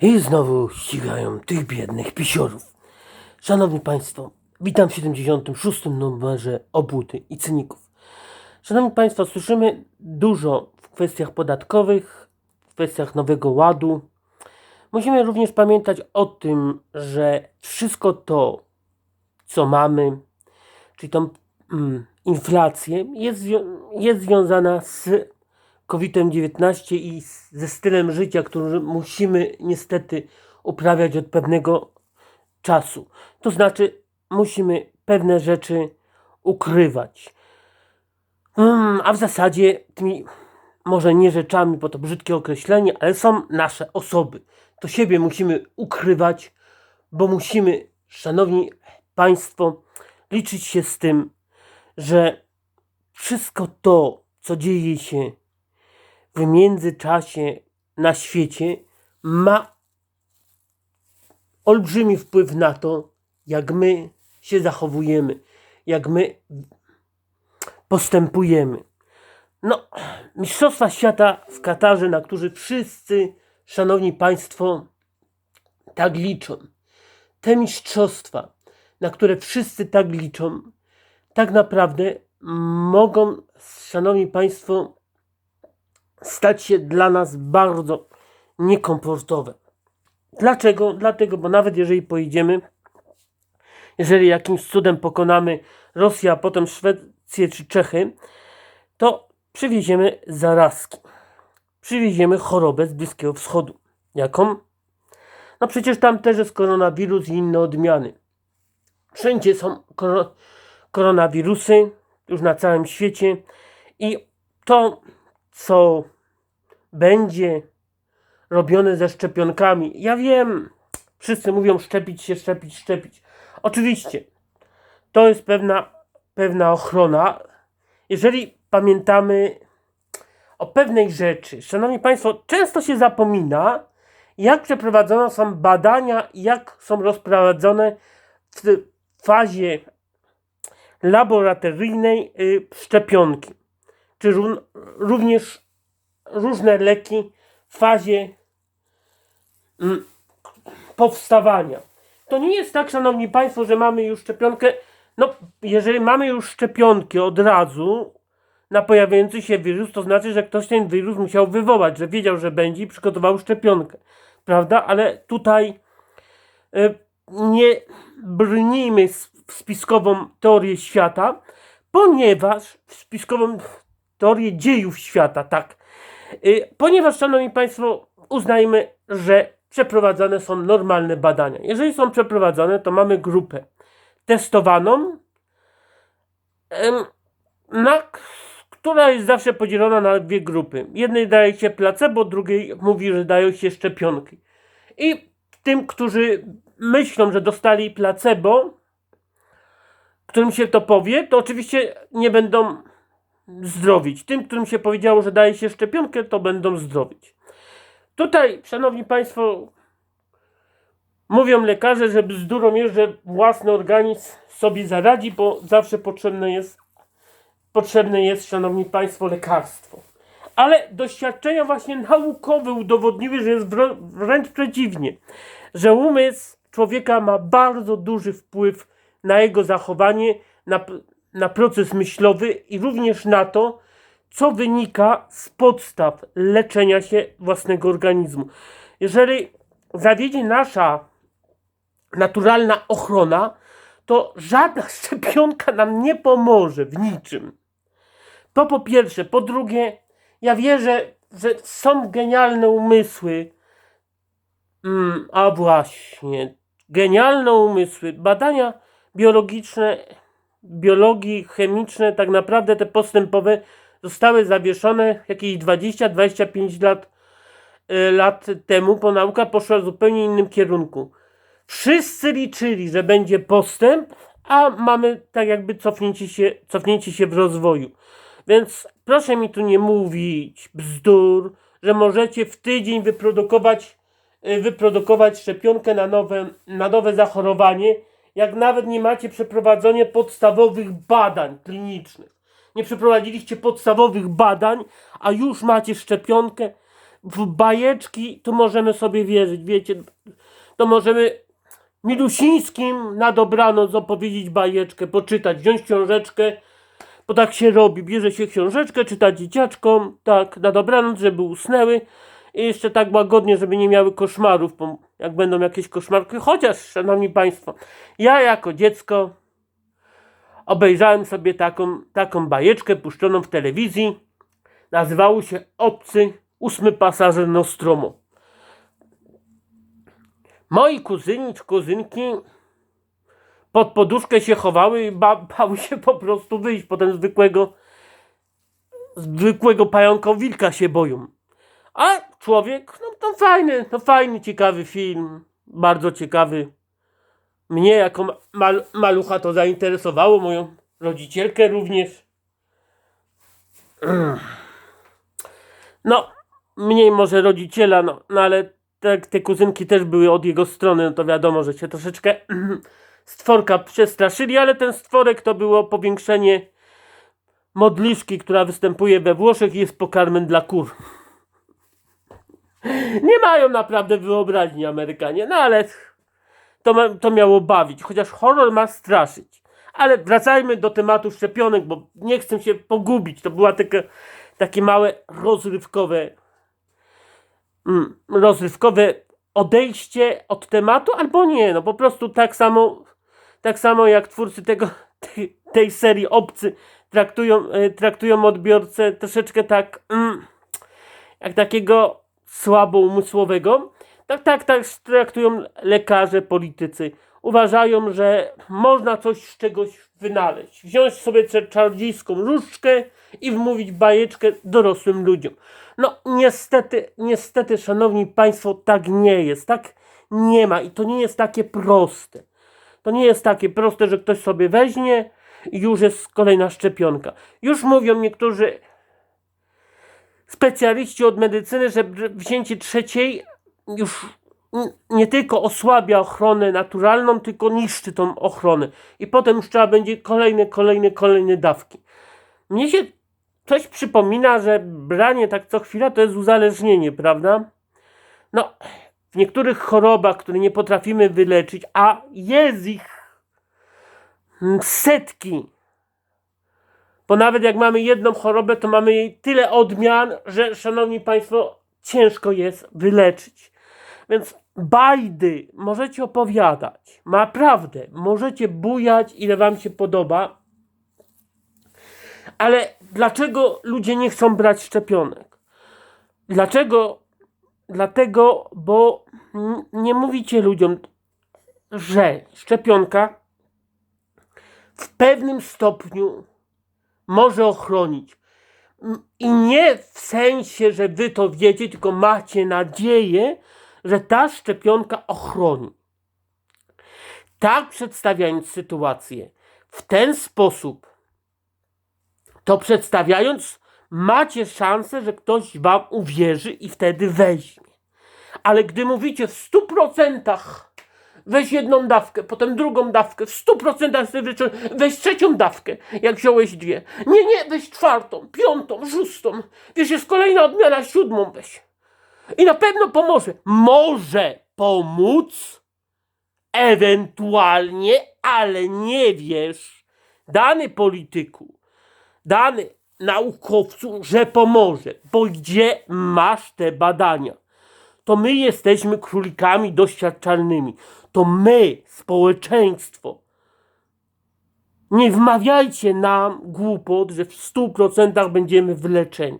I znowu ścigają tych biednych pisiorów. Szanowni Państwo, witam w 76. numerze Obłudy i Cyników. Szanowni Państwo, słyszymy dużo w kwestiach podatkowych, w kwestiach Nowego Ładu. Musimy również pamiętać o tym, że wszystko to, co mamy, czyli tą mm, inflację, jest, jest związana z COVID-19 i ze stylem życia, który musimy niestety uprawiać od pewnego czasu. To znaczy, musimy pewne rzeczy ukrywać. Mm, a w zasadzie tymi, może nie rzeczami, bo to brzydkie określenie, ale są nasze osoby. To siebie musimy ukrywać, bo musimy, szanowni Państwo, liczyć się z tym, że wszystko to, co dzieje się w międzyczasie na świecie, ma olbrzymi wpływ na to, jak my się zachowujemy, jak my postępujemy. No, Mistrzostwa Świata w Katarze, na którzy wszyscy, szanowni Państwo, tak liczą. Te mistrzostwa, na które wszyscy tak liczą, tak naprawdę mogą, szanowni Państwo, stać się dla nas bardzo niekomfortowe. Dlaczego? Dlatego, bo nawet jeżeli pojedziemy, jeżeli jakimś cudem pokonamy Rosję, a potem Szwecję czy Czechy, to przywieziemy zarazki. Przywieziemy chorobę z Bliskiego Wschodu. Jaką? No przecież tam też jest koronawirus i inne odmiany. Wszędzie są koro- koronawirusy, już na całym świecie. I to, co będzie robione ze szczepionkami. Ja wiem, wszyscy mówią szczepić się, szczepić, szczepić. Oczywiście, to jest pewna, pewna ochrona. Jeżeli pamiętamy o pewnej rzeczy, szanowni Państwo, często się zapomina, jak przeprowadzone są badania, jak są rozprowadzone w fazie laboratoryjnej y, szczepionki, czy ró- również różne leki w fazie mm, powstawania. To nie jest tak, szanowni państwo, że mamy już szczepionkę. No, jeżeli mamy już szczepionki od razu na pojawiający się wirus, to znaczy, że ktoś ten wirus musiał wywołać, że wiedział, że będzie i przygotował szczepionkę. Prawda? Ale tutaj e, nie brnijmy w spiskową teorię świata, ponieważ w spiskową teorię dziejów świata, tak. Y, Ponieważ, szanowni państwo, uznajmy, że przeprowadzane są normalne badania. Jeżeli są przeprowadzone, to mamy grupę testowaną, na, która jest zawsze podzielona na dwie grupy. Jednej daje się placebo, drugiej mówi, że dają się szczepionki. I tym, którzy myślą, że dostali placebo, którym się to powie, to oczywiście nie będą zdrowić. Tym, którym się powiedziało, że daje się szczepionkę, to będą zdrowić. Tutaj, szanowni państwo, mówią lekarze, że bzdurą jest, że własny organizm sobie zaradzi, bo zawsze potrzebne jest, potrzebne jest, szanowni państwo, lekarstwo. Ale doświadczenia właśnie naukowe udowodniły, że jest wręcz przeciwnie, że umysł człowieka ma bardzo duży wpływ na jego zachowanie, na, na proces myślowy i również na to, co wynika z podstaw leczenia się własnego organizmu. Jeżeli zawiedzie nasza naturalna ochrona, to żadna szczepionka nam nie pomoże w niczym. To po pierwsze. Po drugie, ja wierzę, że są genialne umysły. Mm, a właśnie, genialne umysły. Badania biologiczne, biologii chemiczne, tak naprawdę te postępowe, zostały zawieszone jakieś 20-25 lat, y, lat temu, bo nauka poszła w zupełnie innym kierunku. Wszyscy liczyli, że będzie postęp, a mamy tak jakby cofnięcie się, cofnięcie się w rozwoju. Więc proszę mi tu nie mówić bzdur, że możecie w tydzień wyprodukować, y, wyprodukować szczepionkę na nowe, na nowe zachorowanie, jak nawet nie macie przeprowadzenia podstawowych badań klinicznych. Nie przeprowadziliście podstawowych badań, a już macie szczepionkę. w bajeczki to możemy sobie wierzyć, wiecie, to możemy Milusińskim na dobranoc opowiedzieć bajeczkę, poczytać, wziąć książeczkę, bo tak się robi, bierze się książeczkę, czyta dzieciaczkom, tak, na dobranoc, żeby usnęły i jeszcze tak łagodnie, żeby nie miały koszmarów, jak będą jakieś koszmarki, chociaż, szanowni państwo, ja jako dziecko obejrzałem sobie taką, taką bajeczkę puszczoną w telewizji, nazywało się Obcy, ósmy pasażer Nostromo. Moi kuzyni czy kuzynki pod poduszkę się chowały i ba bały się po prostu wyjść. Potem zwykłego, zwykłego pająkowilka się boją. A człowiek, no to fajny, to fajny, ciekawy film. Bardzo ciekawy. Mnie jako ma- mal malucha to zainteresowało, moją rodzicielkę również. No, mniej może rodziciela, no, no ale tak, te kuzynki też były od jego strony, no to wiadomo, że się troszeczkę stworka przestraszyli, ale ten stworek to było powiększenie modliszki, która występuje we Włoszech i jest pokarmem dla kur. Nie mają naprawdę wyobraźni Amerykanie, no ale to, to miało bawić, chociaż horror ma straszyć. Ale wracajmy do tematu szczepionek, bo nie chcę się pogubić. To była taka, takie małe rozrywkowe mm, rozrywkowe odejście od tematu, albo nie, no po prostu tak samo, tak samo jak twórcy tego, tej, tej serii obcy traktują, e, traktują odbiorcę troszeczkę tak, mm, jak takiego słaboumysłowego, tak, tak, tak traktują lekarze, politycy. Uważają, że można coś z czegoś wynaleźć. Wziąć sobie tę czarodziejską różdżkę i wmówić bajeczkę dorosłym ludziom. No niestety, niestety, szanowni państwo, tak nie jest. Tak nie ma i to nie jest takie proste. To nie jest takie proste, że ktoś sobie weźmie i już jest kolejna szczepionka. Już mówią niektórzy specjaliści od medycyny, że wzięcie trzeciej już nie tylko osłabia ochronę naturalną, tylko niszczy tą ochronę. I potem już trzeba będzie kolejne, kolejne, kolejne dawki. Mnie się coś przypomina, że branie tak co chwila to jest uzależnienie, prawda? No, w niektórych chorobach, które nie potrafimy wyleczyć, a jest ich setki, bo nawet jak mamy jedną chorobę, to mamy jej tyle odmian, że szanowni państwo, ciężko jest wyleczyć. Więc bajdy możecie opowiadać, naprawdę, możecie bujać ile wam się podoba, ale dlaczego ludzie nie chcą brać szczepionek? Dlaczego? Dlatego, bo nie mówicie ludziom, że szczepionka w pewnym stopniu może ochronić. M- I nie w sensie, że wy to wiecie, tylko macie nadzieję, że ta szczepionka ochroni. Tak przedstawiając sytuację, w ten sposób, to przedstawiając, macie szansę, że ktoś wam uwierzy i wtedy weźmie. Ale gdy mówicie w stu procentach, weź jedną dawkę, potem drugą dawkę, w stu procentach sobie wyczuł, weź trzecią dawkę, jak wziąłeś dwie. Nie, nie, weź czwartą, piątą, szóstą. Wiesz, jest kolejna odmiana, siódmą weź. I na pewno pomoże. Może pomóc, ewentualnie, ale nie wiesz, dany polityku, dany naukowcu, że pomoże. Bo gdzie masz te badania? To my jesteśmy królikami doświadczalnymi. To my, społeczeństwo. Nie wmawiajcie nam głupot, że w 100% będziemy wyleczeni.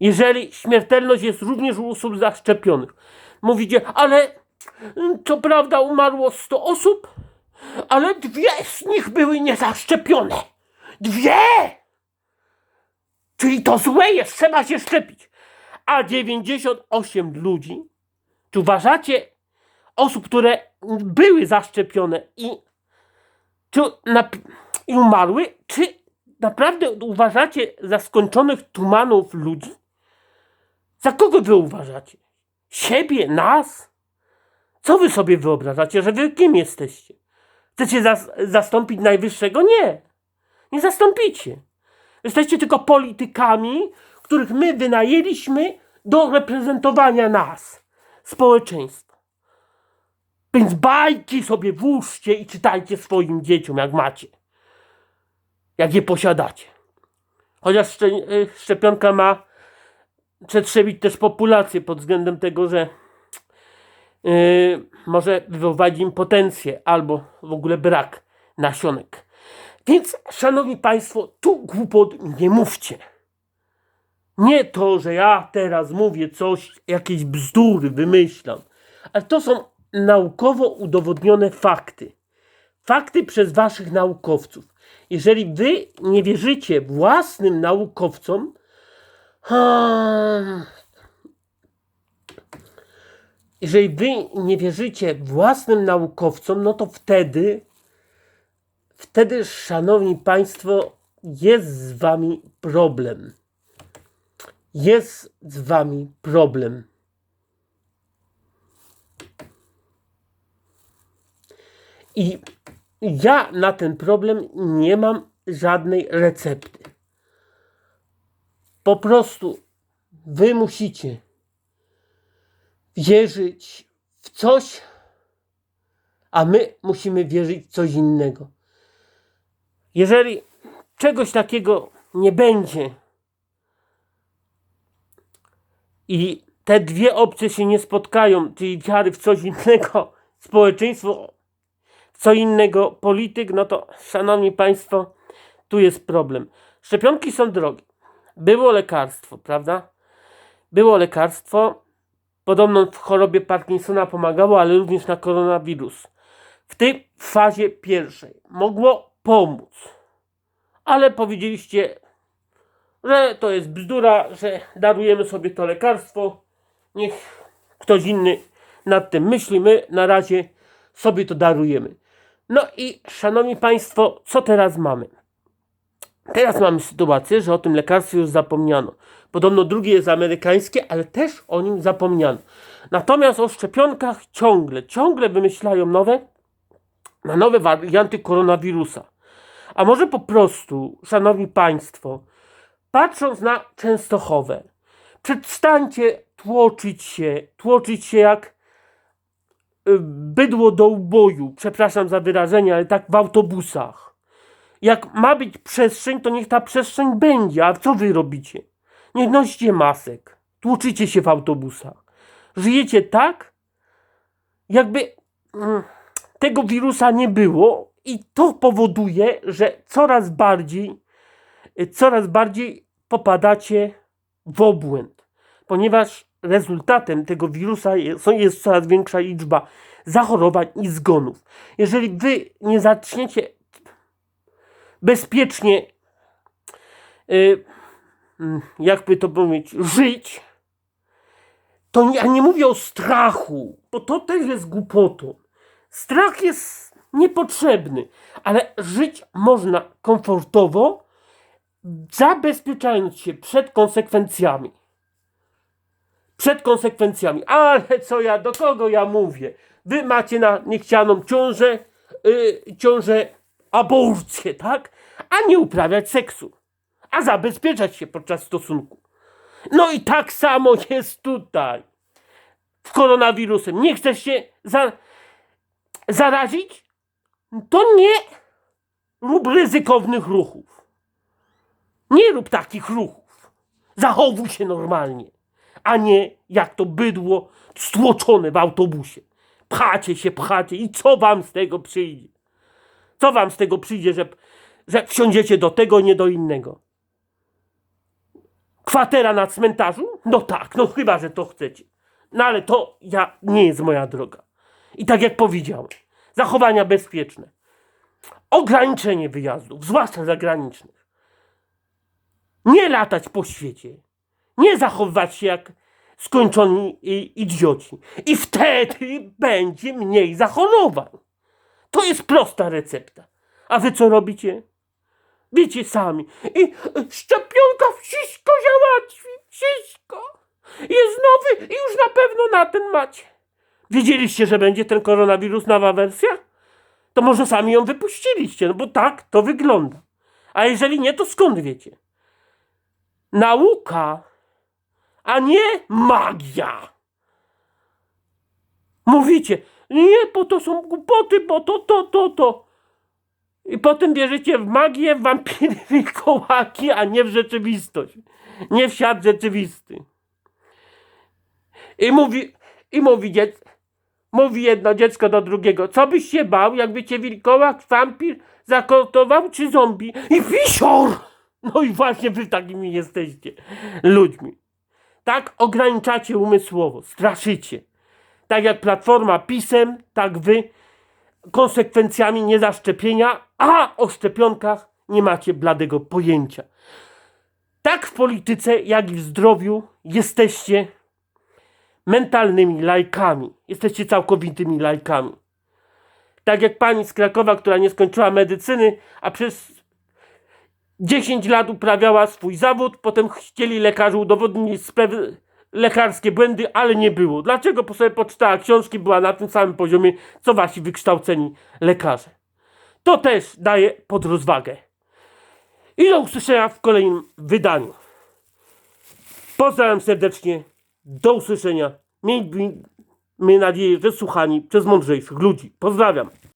Jeżeli śmiertelność jest również u osób zaszczepionych. Mówicie, ale co prawda umarło 100 osób, ale dwie z nich były niezaszczepione. Dwie! Czyli to złe jest, trzeba się szczepić. A 98 ludzi, czy uważacie osób, które były zaszczepione i, czy nap- i umarły, czy naprawdę uważacie za skończonych tumanów ludzi? Za kogo wy uważacie? Siebie? Nas? Co wy sobie wyobrażacie, że wy kim jesteście? Chcecie zas- zastąpić najwyższego? Nie. Nie zastąpicie. Jesteście tylko politykami, których my wynajęliśmy do reprezentowania nas, społeczeństwa. Więc bajki sobie włóżcie i czytajcie swoim dzieciom, jak macie. Jak je posiadacie. Chociaż y, szczepionka ma przetrzebić też populację pod względem tego, że yy, może wywołać impotencję albo w ogóle brak nasionek. Więc, szanowni państwo, tu głupot nie mówcie. Nie to, że ja teraz mówię coś, jakieś bzdury wymyślam, ale to są naukowo udowodnione fakty. Fakty przez waszych naukowców. Jeżeli wy nie wierzycie własnym naukowcom, jeżeli wy nie wierzycie własnym naukowcom, no to wtedy, wtedy, szanowni państwo, jest z wami problem. Jest z wami problem. I ja na ten problem nie mam żadnej recepty. Po prostu wy musicie wierzyć w coś, a my musimy wierzyć w coś innego. Jeżeli czegoś takiego nie będzie i te dwie opcje się nie spotkają, czyli wiary w coś innego, społeczeństwo, co innego, polityk, no to szanowni państwo, tu jest problem. Szczepionki są drogie. Było lekarstwo, prawda? Było lekarstwo, podobno w chorobie Parkinsona pomagało, ale również na koronawirus. W tej fazie pierwszej mogło pomóc, ale powiedzieliście, że to jest bzdura, że darujemy sobie to lekarstwo. Niech ktoś inny nad tym myśli. My na razie sobie to darujemy. No i szanowni Państwo, co teraz mamy? Teraz mamy sytuację, że o tym lekarstwie już zapomniano. Podobno drugie jest amerykańskie, ale też o nim zapomniano. Natomiast o szczepionkach ciągle, ciągle wymyślają nowe, na nowe warianty koronawirusa. A może po prostu, szanowni państwo, patrząc na Częstochowę, przestańcie tłoczyć się, tłoczyć się jak bydło do uboju, przepraszam za wyrażenie, ale tak w autobusach. Jak ma być przestrzeń, to niech ta przestrzeń będzie, a co wy robicie? Nie noście masek, tłoczycie się w autobusach. Żyjecie tak, jakby mm, tego wirusa nie było i to powoduje, że coraz bardziej, y, coraz bardziej popadacie w obłęd, ponieważ rezultatem tego wirusa jest, jest coraz większa liczba zachorowań i zgonów. Jeżeli wy nie zaczniecie bezpiecznie, y, mm, jakby to powiedzieć, żyć, to ja nie mówię o strachu, bo to też jest głupotą. Strach jest niepotrzebny, ale żyć można komfortowo, zabezpieczając się przed konsekwencjami. Przed konsekwencjami. Ale co ja, do kogo ja mówię? Wy macie na niechcianą ciążę, yy, ciążę aborcję, tak? A nie uprawiać seksu. A zabezpieczać się podczas stosunku. No i tak samo jest tutaj. Z koronawirusem. Nie chcesz się za, zarazić? To nie rób ryzykownych ruchów. Nie rób takich ruchów. Zachowuj się normalnie, a nie jak to bydło stłoczone w autobusie. Pchacie się, pchacie i co wam z tego przyjdzie? Co wam z tego przyjdzie, że, że wsiądziecie do tego, nie do innego? Kwatera na cmentarzu? No tak, no chyba, że to chcecie. No ale to ja nie jest moja droga. I tak jak powiedziałem, zachowania bezpieczne. Ograniczenie wyjazdów, zwłaszcza zagranicznych. Nie latać po świecie. Nie zachowywać się jak skończoni idioci. I wtedy będzie mniej zachorowań. To jest prosta recepta. A wy co robicie? Wiecie sami. I szczepionka wszystko załatwi. Wszystko. Jest nowy i już na pewno na ten macie. Wiedzieliście, że będzie ten koronawirus nowa wersja? To może sami ją wypuściliście, no bo tak to wygląda. A jeżeli nie, to skąd wiecie? nauka, a nie magia. Mówicie, nie, bo to są głupoty, bo to, to, to, to. I potem wierzycie w magię, w wampiry, wilkołaki, a nie w rzeczywistość. Nie w świat rzeczywisty. I mówi, i mówi, dziec, mówi jedno dziecko do drugiego, co byś się bał, jakby cię wilkołak, wampir zakotował, czy zombie? I wisior! No i właśnie wy takimi jesteście ludźmi. Tak ograniczacie umysłowo, straszycie. Tak jak Platforma pisem, tak wy konsekwencjami niezaszczepienia, a o szczepionkach nie macie bladego pojęcia. Tak w polityce, jak i w zdrowiu jesteście mentalnymi lajkami. Jesteście całkowitymi lajkami. Tak jak pani z Krakowa, która nie skończyła medycyny, a przez 10 lat uprawiała swój zawód, potem chcieli lekarze udowodnić lekarskie błędy, ale nie było. Dlaczego? Bo sobie poczytała książki, była na tym samym poziomie, co wasi wykształceni lekarze. To też daje pod rozwagę. I do usłyszenia w kolejnym wydaniu. Pozdrawiam serdecznie. Do usłyszenia. Miejmy nadzieję, że słuchani przez mądrzejszych ludzi. Pozdrawiam.